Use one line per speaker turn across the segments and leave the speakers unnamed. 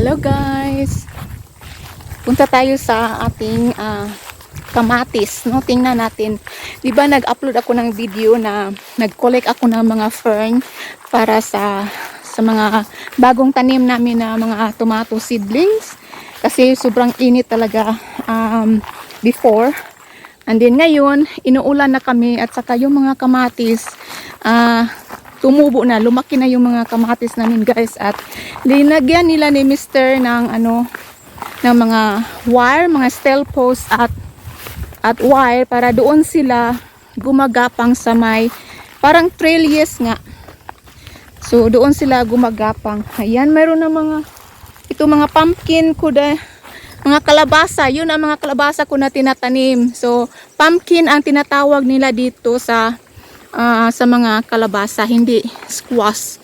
Hello guys! Punta tayo sa ating ah, kamatis. No? Tingnan natin. Di ba nag-upload ako ng video na nag-collect ako ng mga fern para sa sa mga bagong tanim namin na mga tomato seedlings. Kasi sobrang init talaga um, before. And then ngayon, inuulan na kami at saka yung mga kamatis, ah, tumubo na, lumaki na yung mga kamatis namin guys at linagyan nila ni Mr. ng ano ng mga wire, mga steel post at at wire para doon sila gumagapang sa may parang trellis nga. So doon sila gumagapang. Ayan, mayroon na mga ito mga pumpkin ko da, mga kalabasa, yun ang mga kalabasa ko na tinatanim. So, pumpkin ang tinatawag nila dito sa ah, sa mga kalabasa, hindi squash.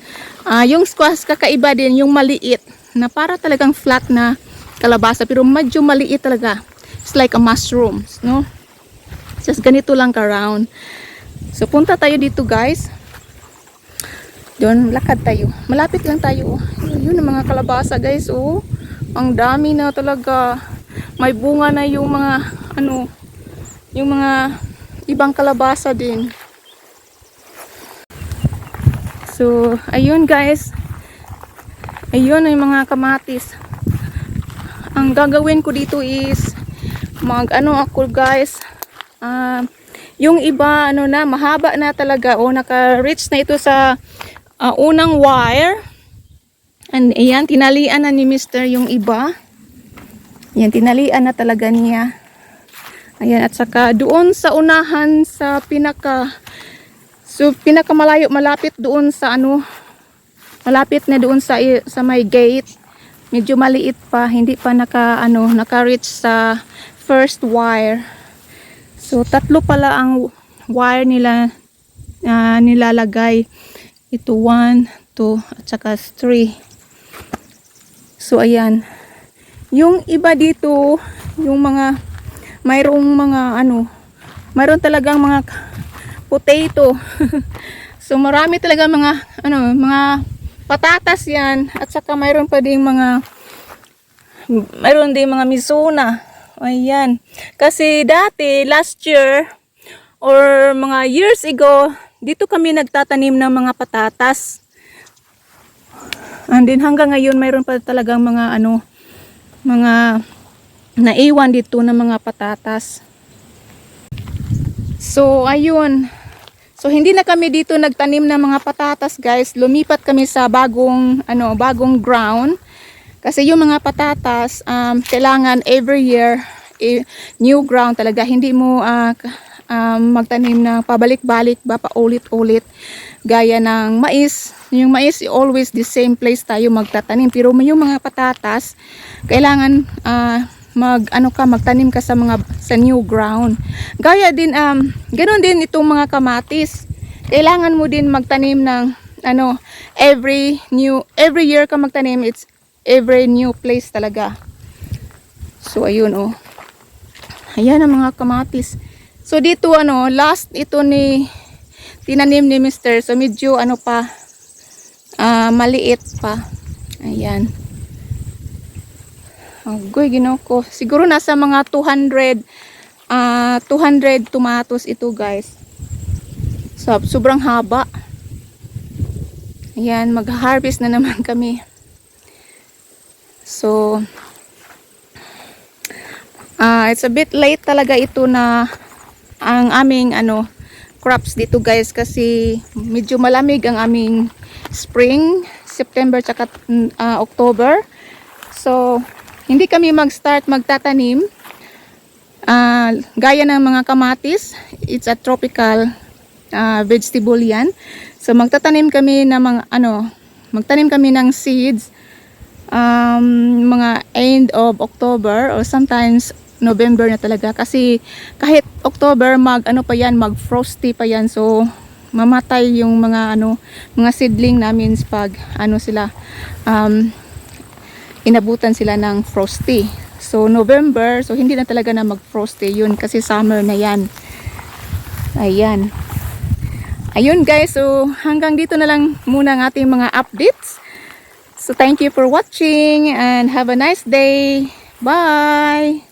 Ah, yung squash kakaiba din, yung maliit na para talagang flat na kalabasa pero medyo maliit talaga. It's like a mushroom, no? Just ganito lang ka-round. So, punta tayo dito, guys. Doon, lakad tayo. Malapit lang tayo. Oh. Yun, yun ang mga kalabasa, guys. Oh. Ang dami na talaga. May bunga na yung mga, ano, yung mga ibang kalabasa din. So, ayun guys. Ayun yung mga kamatis. Ang gagawin ko dito is mag ano ako guys. ah, yung iba ano na mahaba na talaga o naka-reach na ito sa ah, unang wire. And ayan, tinalian na ni Mr. yung iba. Ayan, tinalian na talaga niya. Ayan, at saka doon sa unahan sa pinaka So pinakamalayo malapit doon sa ano malapit na doon sa sa may gate. Medyo maliit pa, hindi pa naka ano naka-reach sa first wire. So tatlo pala ang wire nila ah, nilalagay. Ito 1, 2 at saka 3. So ayan. Yung iba dito, yung mga mayroong mga ano, mayroon talagang mga potato. so marami talaga mga ano, mga patatas 'yan at saka mayroon pa ding mga mayroon din mga misuna. Ayan. Kasi dati last year or mga years ago, dito kami nagtatanim ng mga patatas. And then hanggang ngayon mayroon pa talagang mga ano mga naiwan dito ng mga patatas. So, ayun. So, hindi na kami dito nagtanim ng mga patatas, guys. Lumipat kami sa bagong, ano, bagong ground. Kasi yung mga patatas, um, kailangan every year, eh, new ground talaga. Hindi mo k- um, magtanim ng pabalik-balik ba, paulit-ulit. Gaya ng mais. Yung mais, always the same place tayo magtatanim. Pero yung mga patatas, kailangan ah, mag ano ka magtanim ka sa mga sa new ground. Gaya din um ganoon din itong mga kamatis. Kailangan mo din magtanim ng ano every new every year ka magtanim it's every new place talaga. So ayun oh. Ayan ang mga kamatis. So dito ano last ito ni tinanim ni Mr. So medyo ano pa ah, maliit pa. Ayan. Agoy, ginaw ko. Siguro nasa mga 200 ah 200 tomatoes ito, guys. So, sobrang haba. Ayan, mag-harvest na naman kami. So, ah it's a bit late talaga ito na ang aming ano crops dito guys kasi medyo malamig ang aming spring, September tsaka ah, October. So, hindi kami mag-start magtatanim. Ah, gaya ng mga kamatis, it's a tropical ah, vegetable yan. So magtatanim kami ng mga ano, magtanim kami ng seeds um, mga end of October or sometimes November na talaga kasi kahit October mag ano pa yan, mag frosty pa yan. So mamatay yung mga ano, mga seedling namin pag ano sila um, inabutan sila ng frosty. So, November, so hindi na talaga na mag-frosty yun kasi summer na yan. Ayan. Ayun guys, so hanggang dito na lang muna ang ating mga updates. So thank you for watching and have a nice day. Bye!